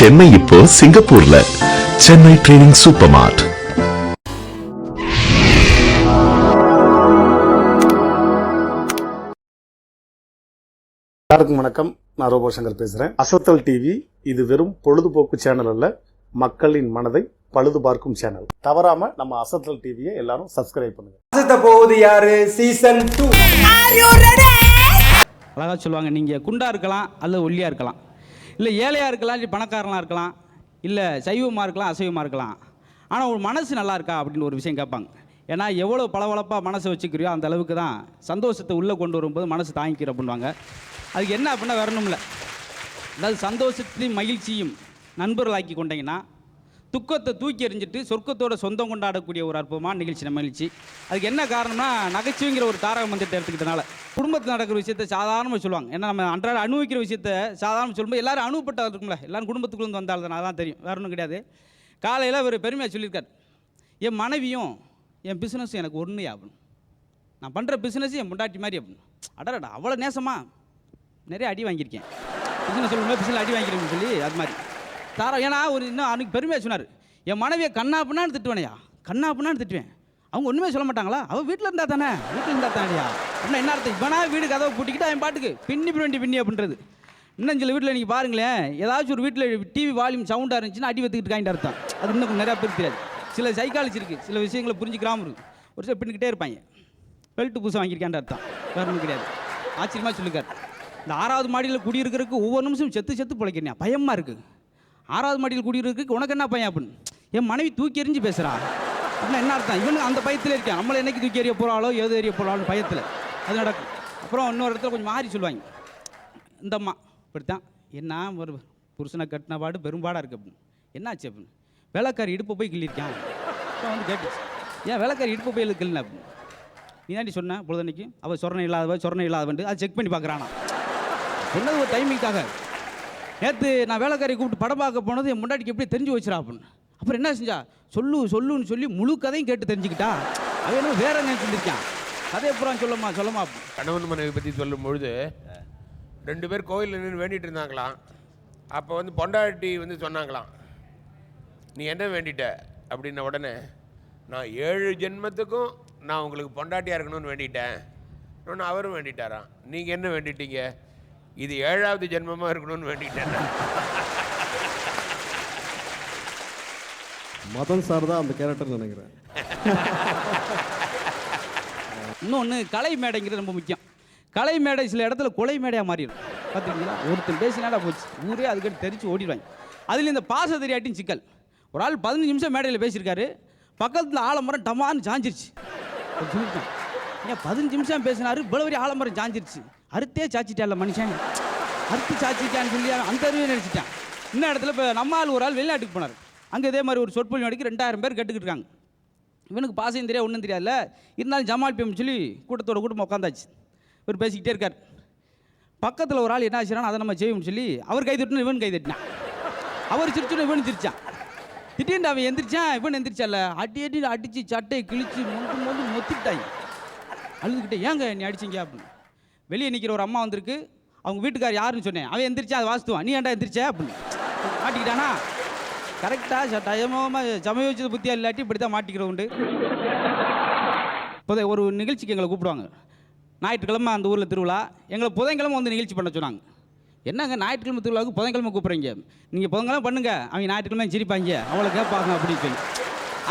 சென்னை இப்போ சிங்கப்பூர்ல. Chennai training super மார்ட் எல்லாருக்கும் வணக்கம். நான் ரோபோ சங்கர் பேசுறேன். அசத்தல் டிவி இது வெறும் பொழுதுபோக்கு சேனல் அல்ல மக்களின் மனதை பழுது பார்க்கும் சேனல் தவறாம நம்ம அசத்தல் டிவியை எல்லாரும் சப்ஸ்கிரைப் பண்ணுங்க. அசத்த போகுது யாரு? சீசன் டூ அழகாக சொல்லுவாங்க நீங்கள் குண்டா இருக்கலாம் அல்லது ஒல்லியாக இருக்கலாம். இல்லை ஏழையாக இருக்கலாம் இல்லை பணக்காரனாக இருக்கலாம் இல்லை சைவமாக இருக்கலாம் அசைவமாக இருக்கலாம். ஆனால் ஒரு மனசு நல்லா இருக்கா அப்படின்னு ஒரு விஷயம் கேட்பாங்க. ஏன்னா எவ்வளோ பளபளப்பாக மனசை வச்சுக்கிறியோ அந்த அளவுக்கு தான் சந்தோஷத்தை உள்ளே கொண்டு வரும்போது மனசு தாங்கிக்கிற பண்ணுவாங்க அதுக்கு என்ன அப்படின்னா வரணும்ல அதாவது சந்தோஷத்தையும் மகிழ்ச்சியும் நண்பர்களாக்கி கொண்டீங்கன்னா துக்கத்தை தூக்கி எறிஞ்சிட்டு சொர்க்கத்தோட சொந்தம் கொண்டாடக்கூடிய ஒரு அற்புதமான நிகழ்ச்சி நம்ம நிகழ்ச்சி. அதுக்கு என்ன காரணம்னா நகைச்சுவைங்கிற ஒரு தாரக மந்திரத்தை எடுத்துக்கிட்டனால. குடும்பத்தில் நடக்கிற விஷயத்த சாதாரணமாக சொல்லுவாங்க. ஏன்னா நம்ம அன்றாட அனுபவிக்கிற விஷயத்த சாதாரணமாக சொல்லும்போது எல்லாரும் அனுபவப்பட்டா இருக்கும்ல. எல்லாரும் குடும்பத்துக்குள்ளே வந்தால் தான் அதான் தெரியும். வேற ஒன்றும் கிடையாது. காலையில் ஒரு பெருமையாக சொல்லியிருக்கார். என் மனைவியும் என் பிஸ்னஸும் எனக்கு ஒன்று ஆகணும். நான் பண்ணுற பிஸ்னஸ் என் முண்டாட்டி மாதிரி ஆகணும். அடடா அவ்வளோ நேசமாக நிறைய அடி வாங்கியிருக்கேன். பிஸ்னஸ் சொல்லும்போது பிஸ்னஸ் அடி வாங்கிருக்கேன்னு சொல்லி அது மாதிரி. தரம் ஏன்னா ஒரு இன்னும் அன்றைக்கி பெருமையாக சொன்னார். என் மனைவியை கண்ணா திட்டுவேனையா? கண்ணாப்புனான்னு திட்டுவேன். அவங்க ஒன்றுமே சொல்ல மாட்டாங்களா? அவள் வீட்டில் இருந்தா தானே? வீட்டில் இருந்தா தானேயா இன்னும் என்ன அர்த்தம்? இவனா வீடு கதவை பூட்டிக்கிட்டு அவன் பாட்டுக்கு பின்னி பின்னி பின்னி அப்படின்றது. இன்னும் சில வீட்டில் நீங்கள் பாருங்களேன் ஏதாச்சும் ஒரு வீட்டில் டிவி வால்யூம் சவுண்டாக இருந்துச்சுன்னா அடி வத்துக்கிட்டு காய்ட்டு அர்த்தம். அது இன்னும் நிறையா பேர் தெரியாது. சில சைக்காலஜி இருக்குது சில விஷயங்களை புரிஞ்சுக்கிறாமல் இருக்கு. ஒரு சில பின்னுக்கிட்டே இருப்பாங்க. பெல்ட்டு புதுசாக வாங்கியிருக்கேன் அர்த்தம். வேறு ஒன்றும் கிடையாது. ஆச்சரியமாக சொல்லிக்கார் இந்த ஆறாவது மாடியில் குடியிருக்கிறதுக்கு ஒவ்வொரு நிமிஷம் செத்து செத்து பிழைக்கிறேன் பயமாக இருக்குது ஆறாவது மாடியில் குடியிருக்கிறதுக்கு உனக்கு என்ன பையன் அப்படின்னு? என் மனைவி தூக்கி எறிஞ்சு பேசுகிறா அப்படின்னா என்ன அர்த்தம்? இவனுக்கு அந்த பயத்தில் இருக்கான். நம்மளை என்னைக்கு தூக்கி எறிய போகிறாளோ ஏதோ எறிய போகிறாளோ பயத்தில். அது நடக்கும். அப்புறம் இன்னொரு இடத்துல கொஞ்சம் மாறி சொல்லுவாங்க. இந்த அம்மா இப்படித்தான். என்ன ஒரு புருஷனை கட்டின பாடு பெரும்பாடாக இருக்கு அப்படின்னு. என்னாச்சு அப்படின்னு? வேலைக்காரி இடுப்பு போய் கிள்ளிருக்கான் அப்புறம் வந்து கேட்டுச்சு. ஏன் வேலைக்காரி இடுப்பு போய் கிள்ளின அப்படின்னு? நீ தாண்டி சொன்ன பொழுதன்னைக்கு. அவள் சொரணை இல்லாதவ சொரணை இல்லாதவன்ட்டு. அதை செக் பண்ணி பார்க்குறானா. சொன்னது ஒரு டைமிங்காக நேற்று நான் வேலைக்காரி கூப்பிட்டு படம் பார்க்க போனது என் முன்னாடிக்கு எப்படி தெரிஞ்சு வச்சிடா அப்படின்னு. அப்புறம் என்ன செஞ்சா? சொல்லு சொல்லுன்னு சொல்லி முழு கதையும் கேட்டு தெரிஞ்சுக்கிட்டா. அது என்ன வேற நினைச்சிருக்கான் கதையை பூரா சொல்லம்மா சொல்லமா. கணவன் மனைவி பற்றி சொல்லும் பொழுது ரெண்டு பேர் கோயிலில் நின்று வேண்டிட்டு இருந்தாங்களாம். அப்போ வந்து பொண்டாட்டி வந்து சொன்னாங்களாம் நீ என்ன வேண்டிட்ட? அப்படின்ன உடனே நான் ஏழு ஜென்மத்துக்கும் நான் உங்களுக்கு பொண்டாட்டியாக இருக்கணும்னு வேண்டிட்டேன். ஒன்று அவரும் வேண்டிட்டாராம். நீங்கள் என்ன வேண்டிட்டீங்க? இது ஏழாவது ஜென்மமாக இருக்கணும்னு வேண்டிட்டேன் மதன் சார் தான் அந்த கேரக்டர் நினைக்கிறேன். இன்னொன்று கலை மேடைங்கிறது ரொம்ப முக்கியம். கலை மேடை சில இடத்துல கொலை மேடையாக மாறிடும். பார்த்துருக்கீங்களா ஒருத்தன் பேசினாடா போச்சு. ஊரே அதுக்கிட்ட தெரிச்சு ஓடிடுவாங்க. அதில் இந்த பாச தெரியாட்டின் சிக்கல். ஒரு ஆள் பதினஞ்சு நிமிஷம் மேடையில் பேசியிருக்காரு. பக்கத்தில் ஆலமரம் டமான்னு சாஞ்சிருச்சு. ஏன் பதினஞ்சு நிமிஷம் பேசினாரு இவ்வளவு ஆலமரம் சாஞ்சிருச்சு. அறுத்தே சாச்சிட்டான்ல மனுஷன். அறுத்து சாச்சிட்டான்னு சொல்லி அந்த அறிவே நினச்சிட்டான். இன்னும் இடத்துல இப்போ நம்ம ஆள் ஒரு ஆள் வெளிநாட்டுக்கு போனார். அங்கே இதே மாதிரி ஒரு சொற்பொழி நடிக்க ரெண்டாயிரம் பேர் கேட்டுக்கிட்டு இருக்காங்க. இவனுக்கு பாசையும் தெரியாது ஒன்றும் தெரியாதுல்ல. இருந்தாலும் ஜமால் பிஎம் சொல்லி கூட்டத்தோட கூட்டம் உட்காந்தாச்சு. இவர் பேசிக்கிட்டே இருக்கார். பக்கத்தில் ஒரு ஆள் என்ன ஆச்சுன்னா அதை நம்ம செய்வோம்னு சொல்லி அவர் கை தட்டணும் இவன் கை தட்டினான். அவர் சிரிச்சுன்னு இவன் சிரிச்சான். திடீர்னு அவன் எந்திரிச்சான் இவன் எந்திரிச்சால அடி அடி அடிச்சு சட்டையை கிழிச்சு மொந்து மொந்து மொத்திட்டாங்க. அழுதுகிட்டே ஏங்க நீ அடிச்சிங்க? அப்படின்னு. வெளியே நிற்கிற ஒரு அம்மா வந்திருக்கு. அவங்க வீட்டுக்கார் யாருன்னு சொன்னேன். அவன் எந்திரிச்சா அதை வாஸ்துவான் நீ ஏன்டா எந்திரிச்ச? அப்படின்னு. மாட்டிக்கிட்டானா? கரெக்டாக டயமாக சமயோச்சித புத்தியாக இல்லாட்டி இப்படி தான் மாட்டிக்கிற உண்டு. இப்போதை ஒரு நிகழ்ச்சிக்கு எங்களை கூப்பிடுவாங்க. ஞாயிற்றுக்கிழமை அந்த ஊரில் திருவிழா. எங்களை புதன்கிழமை வந்து நிகழ்ச்சி பண்ண சொன்னாங்க. என்னங்க ஞாயிற்றுக்கிழமை திருவிழாவுக்கு புதன்கிழமை கூப்பிட்றீங்க? நீங்கள் புதன்கிழமை பண்ணுங்க. அவங்க ஞாயிற்றுக்கிழமை சிரிப்பாங்க. அவ்வளோ கேட்பாங்க அப்படின்னு சொல்லி.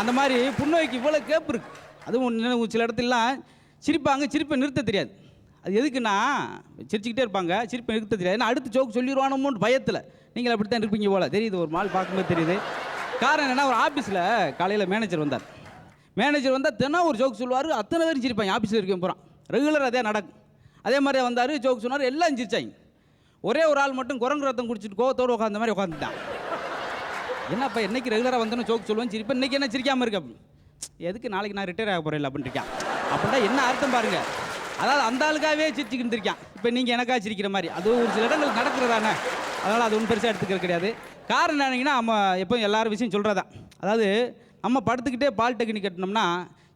அந்த மாதிரி புண்ணோய்க்கு இவ்வளோ கேப்பு இருக்குது அதுவும் சில இடத்துலலாம் சிரிப்பாங்க சிரிப்பை நிறுத்த தெரியாது. அது எதுக்குன்னா சிரிச்சுக்கிட்டே இருப்பாங்க சிரிப்பு இருக்க தெரியாது. ஏன்னா அடுத்து ஜோக் சொல்லிடுவானோமோன்னு பயத்தில். நீங்கள் அப்படி தான் இருப்பீங்க போல. தெரியுது ஒரு மால் பார்க்கும்போது தெரியுது. காரணம் என்னென்னா ஒரு ஆஃபீஸில் காலையில் மேனேஜர் வந்தார். மேனேஜர் வந்தால் தினம் ஒரு ஜோக் சொல்லுவார். அத்தனை பேரும் சிரிப்பாங்க. ஆஃபீஸில் இருக்கேன் போகிறான் ரெகுலர் அதே நடக்கும். அதே மாதிரி வந்தார் ஜோக் சொன்னார் எல்லாம் சிரிச்சாங்க. ஒரே ஒரு ஆள் மட்டும் குரங்கு ரத்தம் குடிச்சிட்டு கோவத்தோடு உட்காந்த மாதிரி உட்காந்துட்டான் என்னப்பா என்னைக்கு ரெகுலராக வந்தோன்னு ஜோக் சொல்லுவேன் சிரிப்பேன். இன்றைக்கி என்ன சிரிக்காமல் இருக்க எதுக்கு நாளைக்கு நான் ரிட்டையர் ஆக போகிறேன் அப்படின்ட்டு இருக்கேன். அப்படின்னா என்ன அர்த்தம் பாருங்கள் அதாவது அந்த ஆளுக்காகவே சிரிச்சுக்கிட்டு இருக்கான். இப்போ நீங்கள் எனக்கா சிரிக்கிற மாதிரி. அது ஒரு சில இடங்கள் நடக்கிறதானே. அதனால் அது ஒன்றும் பெருசாக எடுத்துக்கிறது கிடையாது. காரணம் என்னங்கன்னா நம்ம எப்போ எல்லாரும் விஷயம் சொல்கிறதா அதாவது நம்ம படுத்துக்கிட்டே பாலிடெக்னிக் கட்டினோம்னா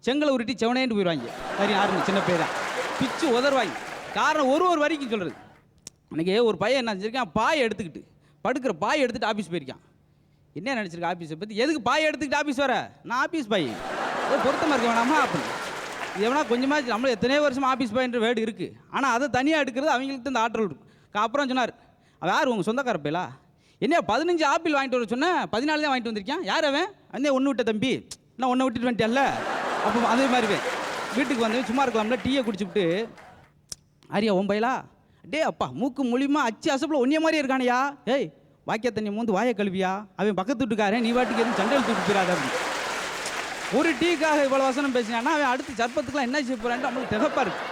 செங்கலை உருட்டி செவனேன்னு போயிடுவாங்க. சரி யாருங்க சின்ன பேர் பிச்சு உதறுவாங்க. காரணம் ஒரு ஒரு வரிக்கும் சொல்கிறது அன்றைக்கி ஒரு பையன் என்ன செஞ்சிருக்கான்? பாயை எடுத்துக்கிட்டு படுக்கிற பாய் எடுத்துகிட்டு ஆஃபீஸ் போயிருக்கான். என்ன நினச்சிருக்கேன் ஆஃபீஸை பற்றி எதுக்கு பாய் எடுத்துக்கிட்டு ஆஃபீஸ் வர? நான் ஆஃபீஸ் பாய். பொருத்தமாக இருக்க வேணாமா அப்படின்னு. எவனா கொஞ்சமாக நம்மள எத்தனையோ வருஷம் ஆஃபீஸ் பாயின்ற வேர்டு இருக்குது ஆனால் அதை தனியாக எடுக்கிறது அவங்களுக்கு இந்த ஆற்றல் இருக்கும் அப்புறம் சொன்னார் யார் உங்கள் சொந்தக்கார பையலா என்ன பதினஞ்சு ஆப்பிள் வாங்கிட்டு வர சொன்னேன் பதினாலு தான் வாங்கிட்டு வந்திருக்கேன் யார் அவன்? அந்த ஒன்று விட்ட தம்பி. நான் ஒன்று விட்டுட்டு வந்துட்டேன்ல அப்போ அதே மாதிரி வீட்டுக்கு வந்து சும்மா இருக்கலாம்ல டீயை குடிச்சுட்டு அரியா உன் பையலா? டே அப்பா மூக்கு மூலியமா அச்சு அசப்பில் ஒன்றிய மாதிரி இருக்கானையா? ஏய் வாக்கிய தண்ணி மூந்து வாயை கழுவியா? அவன் பக்கத்து வீட்டுக்காரன் நீ வாட்டுக்கு எதுவும் சண்டை எழுத்து கொடுத்துறாத அப்படின்னு. ஒரு டீக்காக இவ்வளோ வசனம் பேசினான்னா அவன் அடுத்து சர்ப்பத்துக்குலாம் என்ன செய்ய போகிறான்ட்டு நம்மளுக்கு திகப்பா இருக்கு.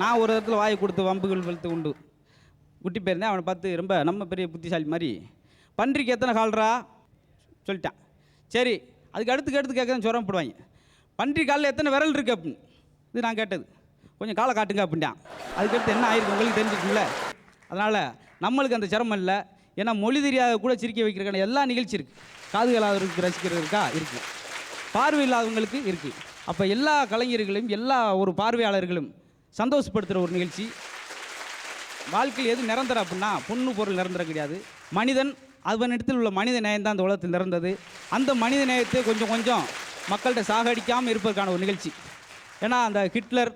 நான் ஒரு இடத்துல வாயை கொடுத்து வம்புகள் வெளுத்து உண்டு. குட்டி போயிருந்தேன் அவனை பார்த்து ரொம்ப நம்ம பெரிய புத்திசாலி மாதிரி பன்றிக்கு எத்தனை கால்ரா சொல்லிட்டான். சரி அதுக்கு அடுத்து அடுத்து கேட்க சுரம் போடுவாங்க. பன்றி காலில் எத்தனை விரல் இருக்கு அப்படின்னு. இது நான் கேட்டது. கொஞ்சம் காலை காட்டுங்க அப்படின்ட்டான். அதுக்கடுத்து என்ன ஆயிருக்கு உங்களுக்கு தெரிஞ்சுக்குங்கள அதனால் நம்மளுக்கு அந்த சிரமம் இல்லை. ஏன்னா மொழி தெரியாத கூட சிரிக்க வைக்கிறக்கான எல்லா நிகழ்ச்சி இருக்குது காதுகளாக இருக்கு ரசிக்கிறதுக்கா இருக்குது பார்வையில்லாதவங்களுக்கு இருக்குது அப்போ எல்லா கலைஞர்களையும் எல்லா ஒரு பார்வையாளர்களும் சந்தோஷப்படுத்துகிற ஒரு நிகழ்ச்சி. வாழ்க்கையில் எது நிரந்தரம் அப்படின்னா பொண்ணு பொருள் நிரந்தரம் கிடையாது. மனிதன் அவனிடத்தில் உள்ள மனித நேயம் தான் அந்த உலகத்தில் நிறந்தது அந்த மனித நேயத்தை கொஞ்சம் கொஞ்சம் மக்கள்கிட்ட சாகடிக்காமல் இருப்பதற்கான ஒரு நிகழ்ச்சி. ஏன்னா அந்த ஹிட்லர்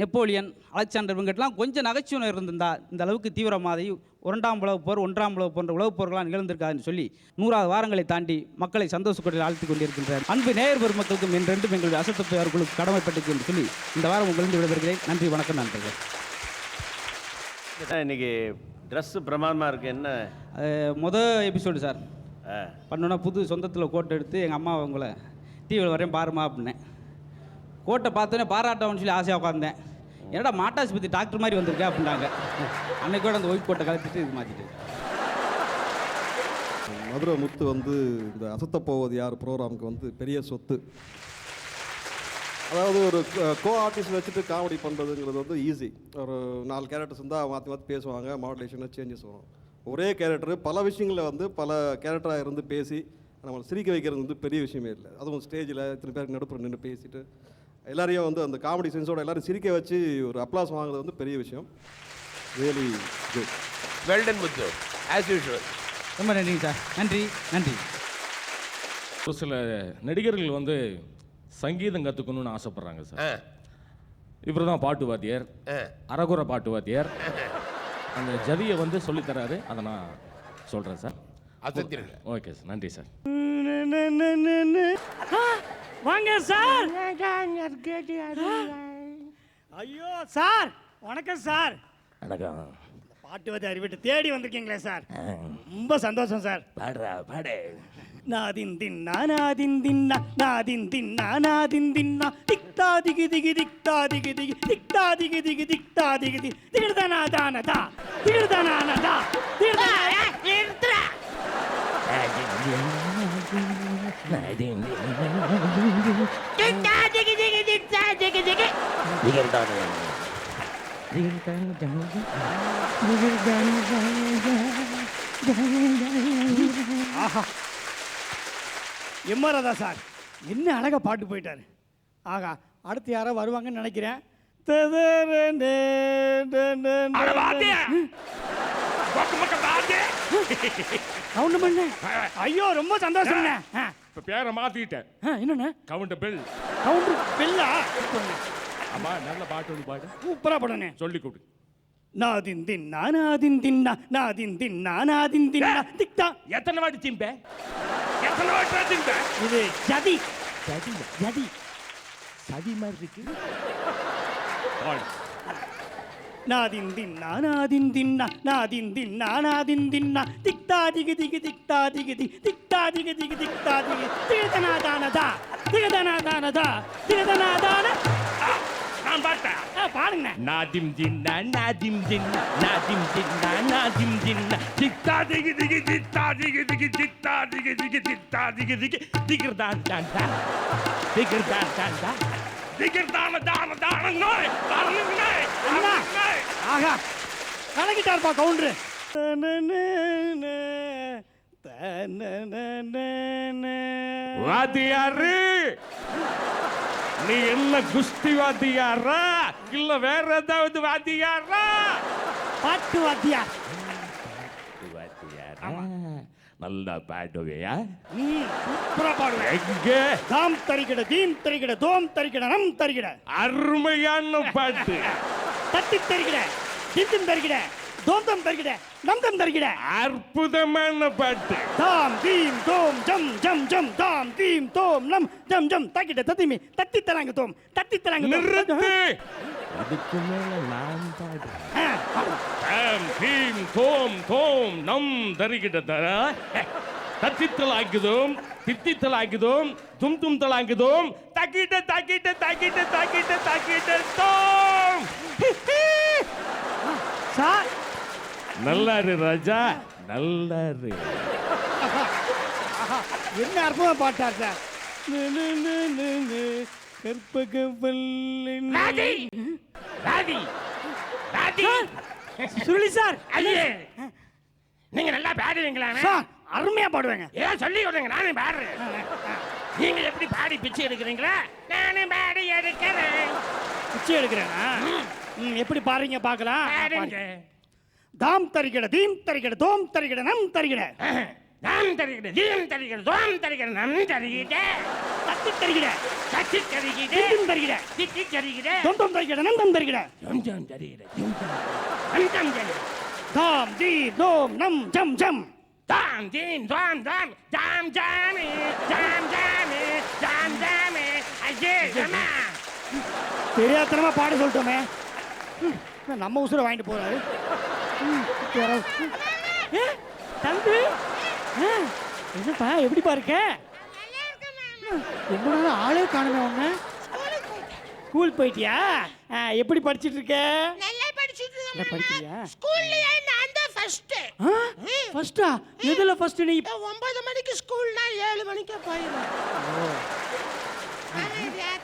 நெப்போலியன் அலெக்சாண்டர் இவங்ககிட்டலாம் கொஞ்சம் நகைச்சுவை இருந்திருந்தா இந்த அளவுக்கு தீவிரமாதை இரண்டாம் உலகப் போர் ஒன்றாம் உலகப் போன்ற உலகப் போர்களாம் நிகழ்ந்திருக்காதுன்னு சொல்லி நூறாவது வாரங்களை தாண்டி மக்களை சந்தோஷக்கொடியில் ஆழ்த்தி கொண்டிருக்கின்றார். அன்பு நேயர் பெருமக்களுக்கும் என்றென்றும் எங்களுடைய அசத்தப்பை அவர்களுக்கு கடமைப்பட்டிருக்கு என்று சொல்லி இந்த வாரம் உங்களிருந்து விடைபெறுகிறேன். நன்றி வணக்கம் நண்பர்கள். இன்னைக்கு ட்ரெஸ்ஸு பிரமாதமாக இருக்கு என்ன? மொதல் எபிசோடு சார். ஆ, பண்ணோன்னா புது சொந்தத்தில் கோட்டை எடுத்து எங்கள் அம்மா உங்களை டிவியில் வரேன் பாருமா அப்படின்னேன் கோட்டை பார்த்தோன்னே பாராட்டவன்னு சொல்லி ஆசையாக உட்காந்தேன் என்னடா மாட்டாஸ்பத்தி டாக்டர் மாதிரி வந்திருக்கேன் அப்படின்னாங்க. அன்னைக்கோட அந்த ஒயிட் கோட்டை கலப்பிட்டு இது மாற்றிட்டு மதுரை முத்து வந்து இந்த அசத்த போவது யார் ப்ரோக்ராமுக்கு வந்து பெரிய சொத்து. அதாவது ஒரு கோ ஆர்டிஸ்ட் வச்சுட்டு காமெடி பண்ணுறதுங்கிறது வந்து ஈஸி ஒரு நாலு கேரக்டர்ஸ் இருந்தால் மாற்றி மாற்றி பேசுவாங்க மாடுலேஷனில் சேஞ்சஸ் வரும். ஒரே கேரக்டர் பல விஷயங்களில் வந்து பல கேரக்டராக இருந்து பேசி நம்மளை சிரிக்க வைக்கிறது வந்து பெரிய விஷயமே இல்லை. அதுவும் ஸ்டேஜில் இத்தனை பேருக்கு நடுப்புற நின்று பேசிட்டு எல்லாரையும் வந்து அந்த காமெடி சென்ஸோட எல்லாரும் சிரிக்க வச்சு ஒரு அப்ளாஸ் வாங்குறது வந்து பெரிய விஷயம். Really good well done Muthu as usual ரொம்ப நன்றிங்க சார் நன்றி நன்றி. ஒரு சில நடிகர்கள் வந்து சங்கீதம் கற்றுக்கணும்னு ஆசைப்பட்றாங்க சார் இவர் தான் பாட்டு வாத்தியார். அறகுறை பாட்டு வாத்தியார். அந்த ஜதியை வந்து சொல்லித்தராரு அதை நான் சொல்கிறேன் சார் ஓகே சார் நன்றி சார் வாங்க சார். ஐயோ சார். வணக்கம் சார். வணக்கம். பாட்டு வந்து அறிவிட்டு தேடி வந்திருக்கீங்களே சார். ரொம்ப சந்தோஷம் சார். பாடுறா பாடு. நாதின் தின்னா நாதின் தின்னா நாதின் தின்னா நாதின் தின்னா. திக்தா திகி திகி திக்தா திகி திகி. திக்தா திகி திகி திக்தா திகி திகி. திகிர்தனா தானதா? திகிர்தனானதா திகிர்தனா ஆஹா. எம்ஆர்ஆதா சார் என்ன அழகா பாட்டு போயிட்டாரு. ஆகா அடுத்து யாரோ வருவாங்கன்னு நினைக்கிறேன். கவுண்ட் பண்ண ஐயோ ரொம்ப சந்தோஷம்ண்ணே ஆ, இப்போ பேரை மாற்றிட்டேன் ஆ, என்னண்ணே? கவுண்ட் பில் கவுண்டர் பெல்லா அம்மா நல்ல பாட்டு ஒன்று பாடு. சூப்பரா படனே சொல்லி கொடு. நாதின் தின்னா நாதின் தின்னா நாதின் தின்னா நாதின் தின்னா திக்தா எத்தனை வாட்டி திம்பேன் எத்தனை வாட்டி திம்பேன் இது ஜதி. சதி ஜதி. சதி மாதிரி இருக்கு. பாடு நாதின் தின்னா நாதின் தின்னா நாதின் தின்னா நாதின் தின்னா திக்தா திகு திகு திக்தா திகு தி திக்தா திகு திகு திக்தா திகு திகதனா தானதா திகதனா தானதா திகதனா தான நான் பார்த்தேன். பாருங்க. நாதிம் தின்னா நாதிம் தின்னா நாதிம் தின்னா நாதிம் தின்னா தித்தா திகி திகி தித்தா திகி திகி தித்தா திகி திகி தித்தா திகி திகி திகிர்தான் தான் தான் தான். திகிர் தான் தான் தான் நோய். ஆகா. கலக்கிட்டார்ப்பா கவுண்டரு. வாத்தியாரு நீ என்ன குஸ்தி வாத்தியாரா இல்ல வேற ஏதாவது வாத்தியாரா பாட்டு வாத்தியார். நல்லா பாடுவியா சூப்பரா பாடுவேன் எங்கே? தாம் தரிகிட தீம் தரிகிட தோம் தரிகிட நம் தரிகிட. அருமையான பாட்டு. தட்டி தரிகிட திட்டம் தரிகிட. தோந்தம் தரிகிட நம்தம் தரிகிட அற்புதமான பாட்டு. தாம் தீம் தோம் ஜம் ஜம் ஜம். தாம் தீம் தோம் நம் ஜம் ஜம். தக்கிட்ட தத்திமி தத்தி தராங்க தோம் தத்தி தராங்க. நிறுத்து. இதுக்கு மேல நான் பாடுறேன். தாம் தீம் தோம் தோம் நம் தருகிட்ட தர. தத்தித்தலாக்குதோம் தித்தித்தலாக்குதோம் தும் தும் தலாக்குதோம் தக்கிட்ட தக்கிட்ட தக்கிட்ட தக்கிட்ட தக்கிட்ட தோம் சார் நல்லா இரு ராஜா நல்லா இரு என்ன அற்புதமா பாட்டார் சார். நு, நு, நு, நு, நு, கற்பக சுருளி சார். நீங்க நல்லா பாடுவீங்களா? சார் அருமையா பாடுவேங்க. ஏன் சொல்லி விடுங்க நானும் பாடுறேன். நீங்க எப்படி பாடி பிச்சை எடுக்கிறீங்களா? நானும் பாடி எடுக்கிறேன். பிச்சை எடுக்கிறேனா? ம், எப்படி பாடுறீங்க பார்க்கலாம். பாடுங்க. தாம் தரிகிட தீம் தரிகிட தோம் தரிகிட நம் தரிகிட நாம் தருகிற தீம் தருகிற தோம் தருகிற நம் தருகிற. தத்தி தரிகிட கச்சி தருகிற. திட்டம் தரிகிட திட்டி தருகிற. தொந்தம் தரிகிட நந்தம் தரிகிட கொஞ்சம் தருகிற கொஞ்சம் தருகிற தாம் தீ தோம் நம் ஜம் ஜம். தாம் தீம் தாம் தாம் தாம் ஜாமி தாம் ஜாமி தாம் ஜாமி. ஐயே அம்மா. தெரியாதனமா பாட சொல்லிட்டோமே. நம்ம உசுரை வாங்கிட்டு போறாரு. தம்பி? என்னப்பா எப்படிப்பா இருக்க? ரொம்ப நாள் ஆளே காணுமே உன்ன. ஸ்கூல் போயிட்டியா? எப்படி படிச்சிட்டு இருக்க? நல்லா படிச்சிட்டு நல்லா படிக்கிறியா? ஸ்கூல்லயே நான் தான் ஃபர்ஸ்ட் ஃபர்ஸ்டா எதுல ஃபர்ஸ்ட் நீ? ஒன்பது மணிக்கு ஸ்கூல்னா ஏழு மணிக்கு போயிடுவேன்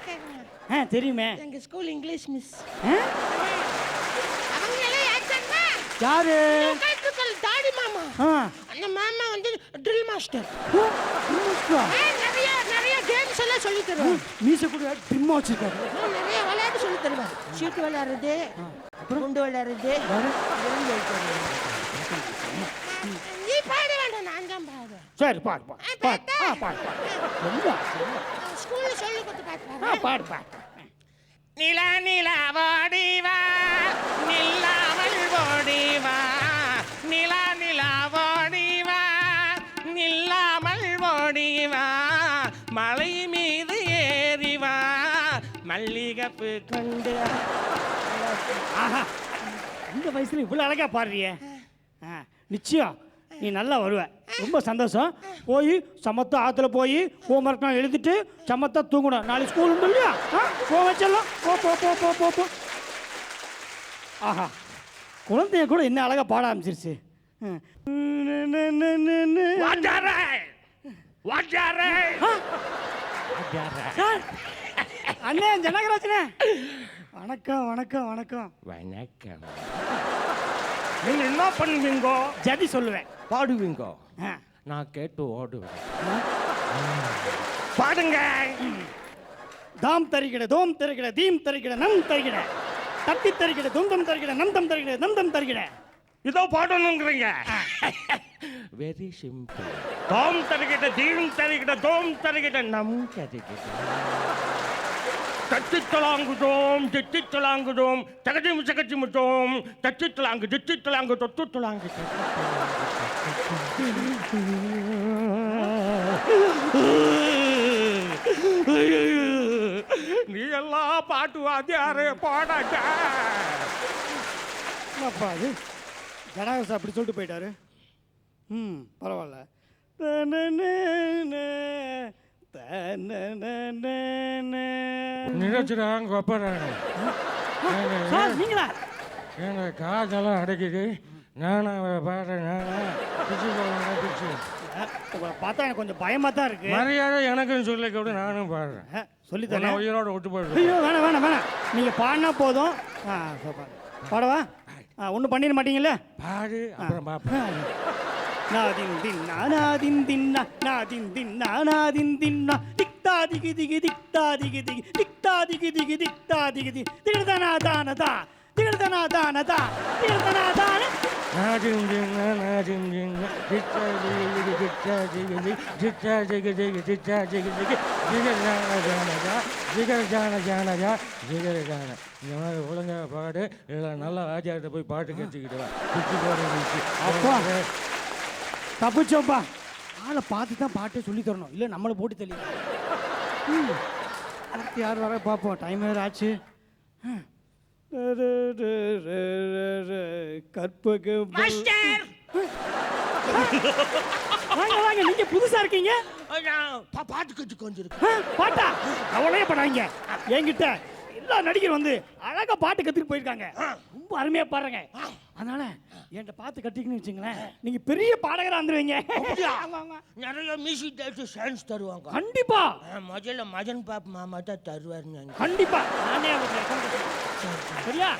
தெரியுமா ஆ தெரியுமே. எங்க ஸ்கூல் இங்கிலீஷ் மிஸ் ஆ? அவங்க எல்லாம் யார் தெரியுமா யாரு? தாடி மாமா. ஆ. அந்த மாமா வந்து ட்ரில் மாஸ்டர் நிறைய நிறைய கேம்ஸ் எல்லாம் சொல்லி தருவார். மீச கூட ட்ரிம்மா வச்சிருக்காரு. நிறைய விளையாட்டு சொல்லி தருவார். சீட்டு விளையாடுறது குண்டு விளையாடுறது. நீ பாட வேண்டாம் நான் தான் பாடுவேன். சரி பாடு பாடு. பாடு ஆ பாடு. பாடு ஸ்கூல்ல சொல்லி கொடுத்து பாடு பாடு. நிலா நிலா வா. கொண்டு. ஆஹா இந்த வயசுல இவ்வளவு அழகா பாடுறியே. ஆ நிச்சயம் நீ நல்லா வருவ. ரொம்ப சந்தோஷம். போய் சமத்தா ஆத்துல போய் ஹோம்ஒர்க்லாம் எழுதிட்டு சமத்தா தூங்கணும். நாளைக்கு ஸ்கூல் உண்டு இல்லையா? ஆ போ வச்சிடலாம். போ போ போ போ போ போ. ஆஹா குழந்தைய கூட என்ன அழகா பாட ஆரம்பிச்சிருச்சு. வாட்டாரே வாட்டாரே சார் அண்ணே ஜனகராஜனே. வணக்கம் வணக்கம் வணக்கம். வணக்கம். நீங்க என்ன பண்ணுவீங்க? ஜதி சொல்லுவேன். பாடுவீங்க? நான் கேட்டு ஓடுவேன். பாடுங்க. தாம் தருகிட தோம் தருகிட தீம் தருகிட நம் தருகிட தட்டி தருகிட துந்தம் தருகிட நந்தம் தருகிட நந்தம் தருகிட இதோ பாடணுங்கிறீங்க. வெரி சிம்பிள் தோம் தருகிட்ட தீம் தருகிட்ட தோம் தருகிட்ட நம் தருகிட்ட தட்டித்தலாங்குதோம் திட்டித்தலாங்குதோம் தகஜம் சகஜமுதோம் தட்டித்தலாங்கு திட்டித்தலாங்கு தொட்டுத்தலாங்கு நீ எல்லாம் பாட்டு வாத்தியாரே பாடாட்ட அப்பா அது ஜனகராஜ் அப்படி சொல்லிட்டு போயிட்டாரு. ம் பரவாயில்ல. தன தன நினைச்சுறாங்க ஒப்பறாங்க சார் நீங்களா? எங்க காதெல்லாம் அடைக்குது நானா பாடுறேன் நானா பிச்சு போடுறேன் பார்த்தா எனக்கு கொஞ்சம் பயமா தான் இருக்கு. மரியாதை எனக்கும் சொல்லி கூட நானும் பாடுறேன். சொல்லி தரேன். உயிரோட விட்டு போயிடுவேன். ஐயோ வேணாம் வேணாம் வேணாம். நீங்கள் பாடினா போதும். ஆ. பாடவா? ஒன்றும் பண்ணிட மாட்டீங்கல்ல? பாடு அப்புறம் பாப்பேன் நாதின் தின்னா நாதின் தின்னா நாதின் தின்னா நாதின் தின்னா திக்தா திகி திகி திக்தா திகி திகி திக்தா திகி திகி திக்தா திகி திகி திகிர்தனா தானதா? திகிர்தனா தானதா? திகிர்தனா தான? இந்த மாதிரி ஒழுங்கா பாடு இல்லை நல்லா ஆஜாட்ட போய் பாட்டு அப்பா. தப்பிச்சோப்பா ஆளை பார்த்து தான் பாட்டே சொல்லி தரணும். இல்லை நம்மளை போட்டு தள்ளி ம். அடுத்து யார் வர பார்ப்போம்? டைம் வேறு ஆச்சு. கற்பக வாங்க வாங்க நீங்க புதுசா இருக்கீங்க? பாட்டு வந்துருக்கு ஆ, பாட்டா? கவலையே படாதீங்க. என்கிட்ட எல்லா நடிகர் வந்து அழகா பாட்டு கத்துட்டு போயிருக்காங்க. ரொம்ப அருமையா பாடுறாங்க. அதனால என்கிட்ட பார்த்து கட்டிக்கணும்னு வச்சுங்களேன் நீங்க பெரிய பாடகரா வந்துருவீங்க. நிறைய மியூசிக் டைரக்டர் சான்ஸ் தருவாங்க. கண்டிப்பா. முதல்ல மதன் பாப் மாமா தான் தருவாருங்க கண்டிப்பா. நானே. சரியா?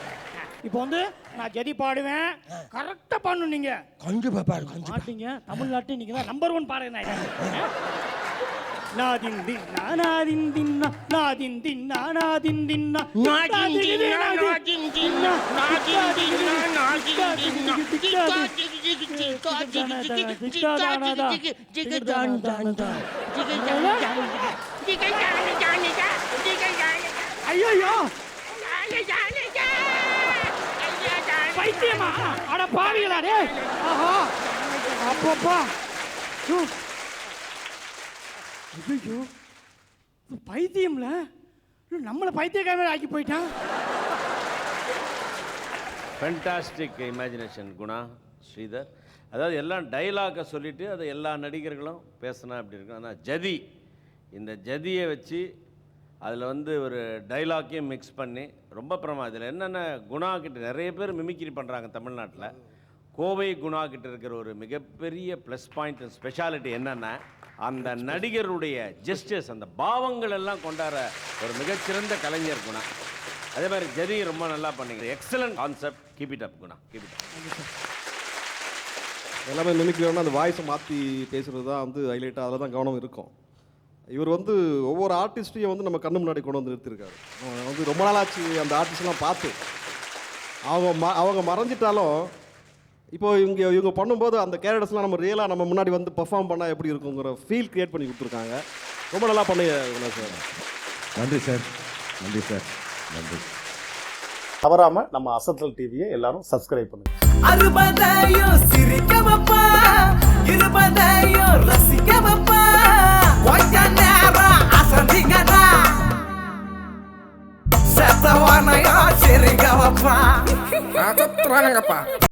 இப்போ வந்து நான் ஜெதி பாடுவேன். கரெக்டா பாடணும் நீங்க. கண்டிப்பா கண்டிப்பா. மாட்டீங்க தமிழ்நாட்டில் நீங்க தான் நம்பர் ஒன் பாடகர் ஐயோ தான் தான் தான், ஐயா தான். பைத்தியமா அட பாவிகளா டே ஆஹா அப்பப்பா ஐயோ ஐயோ பைத்தியம்ல? நம்மளை பைத்தியக்காரன் ஆக்கி போயிட்டான் ஃபென்டாஸ்டிக் இமேஜினேஷன் குணா ஸ்ரீதர். அதாவது எல்லாம் டைலாக்கை சொல்லிட்டு அதை எல்லா நடிகர்களும் பேசினா அப்படி இருக்கும்? ஆனால் ஜதி இந்த ஜதியை வச்சு அதில் வந்து ஒரு டைலாக்கையும் மிக்ஸ் பண்ணி ரொம்ப பிரமா இதில் என்னென்ன குணாக்கிட்ட நிறைய பேர் மிமிக்ரி பண்ணுறாங்க தமிழ்நாட்டில். கோவை குணா கிட்ட இருக்கிற ஒரு மிகப்பெரிய ப்ளஸ் பாயிண்ட் ஸ்பெஷாலிட்டி என்னென்னா அந்த நடிகருடைய ஜெஸ்டர்ஸ் அந்த பாவங்கள் எல்லாம் கொண்டாடுற ஒரு மிகச்சிறந்த கலைஞர் குணா. அதே மாதிரி ஜதி ரொம்ப நல்லா பண்ணீங்க. Excellent concept keep it up Guna. Keep it up எல்லாமே மிமிக்ரியோன்னா அந்த வாய்ஸை மாற்றி பேசுகிறது தான் வந்து ஹைலைட்டாக அதில் தான் கவனம் இருக்கும். இவர் வந்து ஒவ்வொரு ஆர்டிஸ்ட்டையும் வந்து நம்ம கண்ணு முன்னாடி கொண்டு வந்து நிறுத்திருக்காரு. அவன் வந்து ரொம்ப நாளாச்சு அந்த ஆர்டிஸ்ட்லாம் பார்த்து. அவங்க ம அவங்க மறைஞ்சிட்டாலும் இப்போ இவங்க இவங்க பண்ணும்போது அந்த கேரக்டர்ஸ்லாம் நம்ம ரியலாக நம்ம முன்னாடி வந்து பெர்ஃபார்ம் பண்ணால் எப்படி இருக்குங்கிற ஃபீல் கிரியேட் பண்ணி கொடுத்துருக்காங்க. ரொம்ப நல்லா பண்ணீங்க சார். நன்றி சார். நன்றி சார். நன்றி. தவறாம நம்ம அசத்தல் டிவியை எல்லாரும் சப்ஸ்கிரைப் பண்ணுங்க. அறுபதையும் சிரிக்க வைப்பா. இருபதையும் ரசிக்க வைப்பா. கொஞ்ச நேரம் அசதிங்கடா செத்தவனையும் சிரிக்க வைப்பா.